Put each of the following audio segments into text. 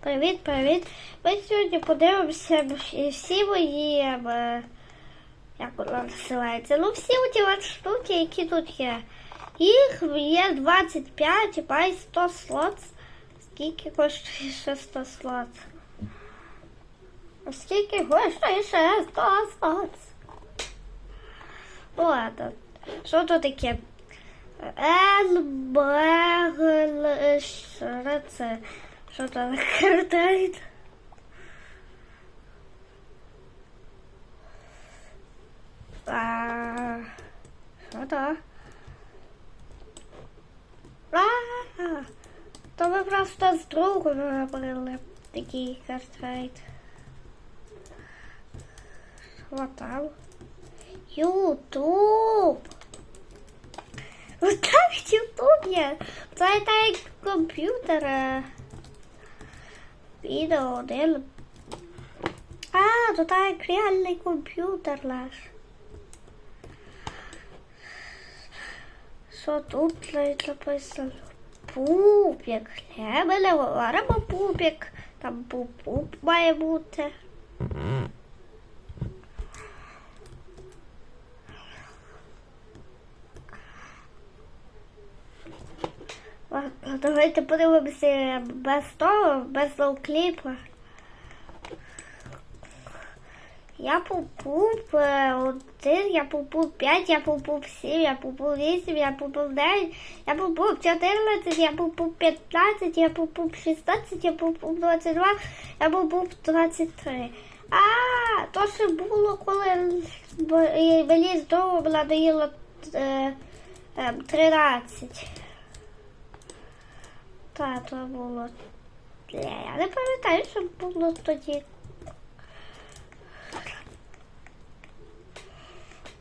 Привіт, привіт. Ми сьогодні подивимося всі мої, е, як вона називається, ну всі ті штуки, які тут є. Їх є 25 і має 100 слот. Скільки коштує ще 100 слот? Скільки коштує ще 100 слот? Ну ладно. Що тут таке? ЛБГЛ... Що це? Що там картають? А, що то? А, то ми просто з другом робили такий картрайт. Що там? Ютуб. Вот так в Ютуб є. Це так комп'ютер. е, Відео один. А, то так реальний комп'ютер наш. Що тут написано? Пупік. Я ми не говоримо пупік. Там пуп-пуп має бути. Давайте подивимося без того, без лоу-кліпа. Я пупуп один, я пупуп 5, я пупуп 7, я пупуп 8, я пупуп 9, я пупуп 14, я пупуп 15, я пупуп 16, я пупуп 22, я пупуп 23. А, то ще було, коли мені здорово надоїло е, е, 13. Та, то було. Я не пам'ятаю, що було тоді.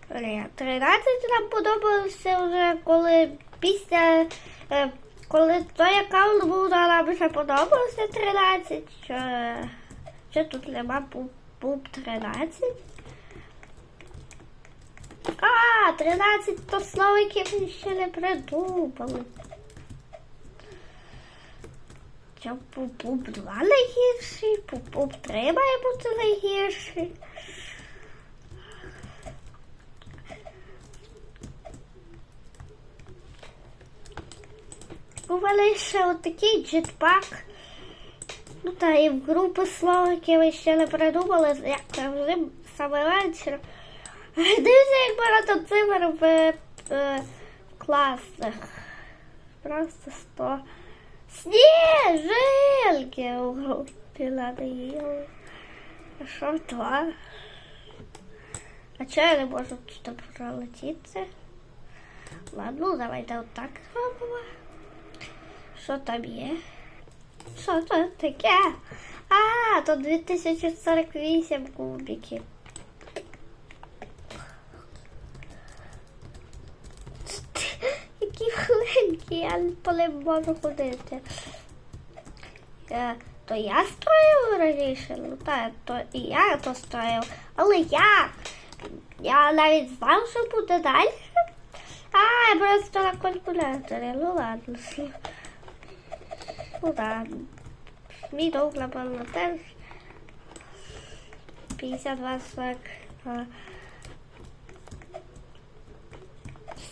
Бля, 13 нам подобалося вже, коли після. Е, коли той аккаунт був, нам ще подобалося 13. Що, що тут нема пуп, пуп 13? А, 13 то ми ще не придумали. Що пуп-пуп 2 найгірший, пуп-пуп 3 має бути найгірший. У мене ще отакий джетпак. Ну та і в групи слова, які ви ще не придумали, як це вже саме вечір. Дивіться, як багато цифр в е, класах. Просто сто. Сніжинки у групі надоїли. А що два? А чого я не можу тут пролетіти? Ладно, давайте отак робимо. Що там є? Що це таке? А, то 2048 кубиків. Які хвилинки, я по ним можу ходити. Е, То я строїв раніше, ну так, то і я то строїв. Але як? Я навіть знав, що буде далі. А, я просто на калькуляторі. Ну ладно. Ну ладно. Мій довг, напевно, теж 52 40.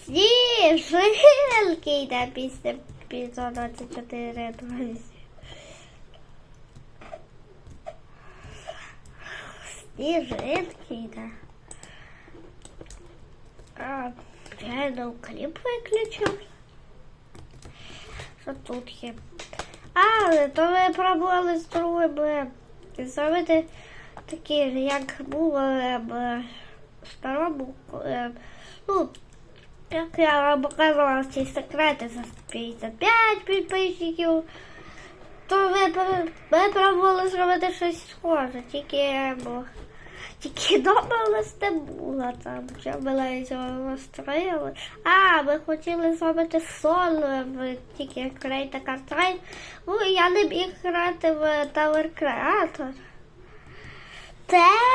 А. Сніжинки йде після 524 друзі. Сніжинки йде. А, йду кліп виключив. Що тут є? А, то ви пробували з другими зробити такі, як було е, в старому, е, ну, як я вам показувала ці секрети за 55 підписчиків, то ви, ви пробували зробити щось схоже, тільки, бо, тільки дома у нас не було там, ми навіть його розстроїли. А, ми хотіли зробити соло в тільки Create a Ну, я не міг грати в Tower Creator. Текст!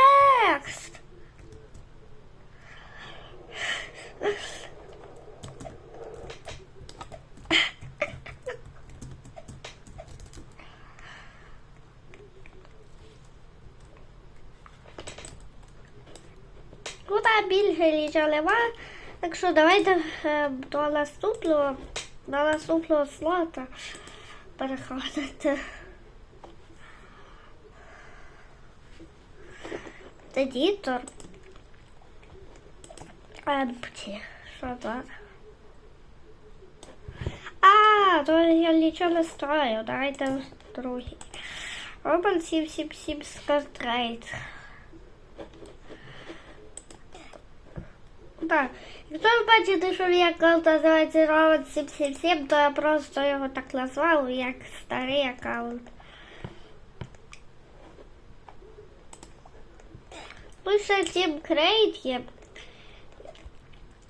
Ну там більше нічого нема. Так що давайте е, до наступного, до наступного слота переходити. Едітор. Емпті. Що тут? А, то я нічого не строю. Давайте другий. Робот 777 Scartrade. Так, якщо ви бачите, що мій аккаунт називається Робот 777, то я просто його так назвав, як старий аккаунт. Ну, ще Тім Крейт є.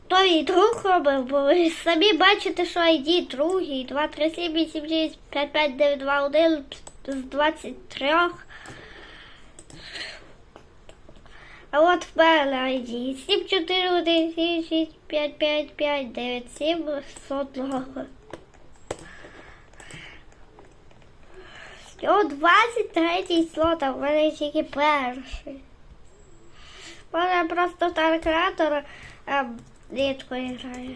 То і друг робив, бо ви самі бачите, що ID другий, 2, 3, 7, 8, 6, 5, 5, 9, 2, 1 з 23. А от в мене ID 7, 4, 1, 7, 6, 5, 5, 5, 9, 7, 102. О, 23 слот, а в мене тільки перший. Може просто стар креатор ем, рідко грає.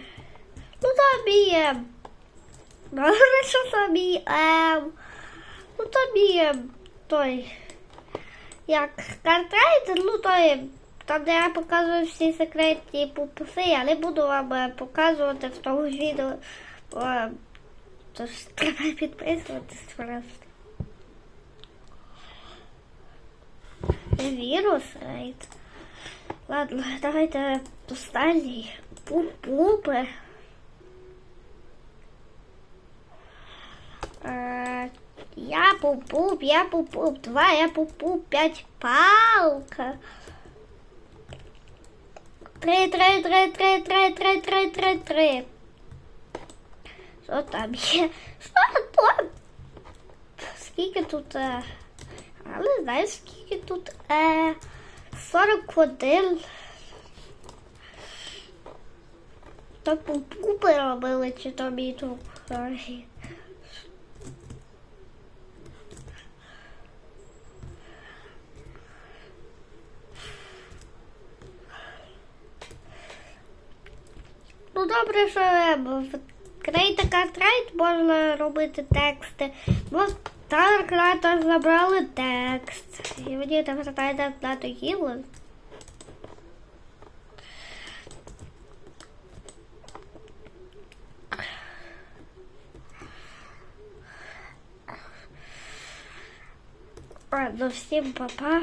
Ну тобі ем. Добре, що тобі ем. Ну тобі ем, той. Як картрайдер, ну той. Там, де я показую всі секретні пупуси, я не буду вам е, показувати в тому відео. Бо, е, Тож треба підписуватись просто. Вірус, рейд. Ладно, давайте останній. Пуп-пупи. Е, Я пуп-пуп, я пуп-пуп, два, я пуп-пуп, п'ять палка. Три, три, три, три, три, три, три, три, три. Що там є? Що там? Скільки тут? Е... А не знаю, скільки тут. Е... 41. То пупи робили, чи то мій тут. Ну добре, що е, в Create a Cartwright можна робити тексти. Бо в Starcraft забрали текст. І мені там звертається на гіло. Ладно, всім па-па.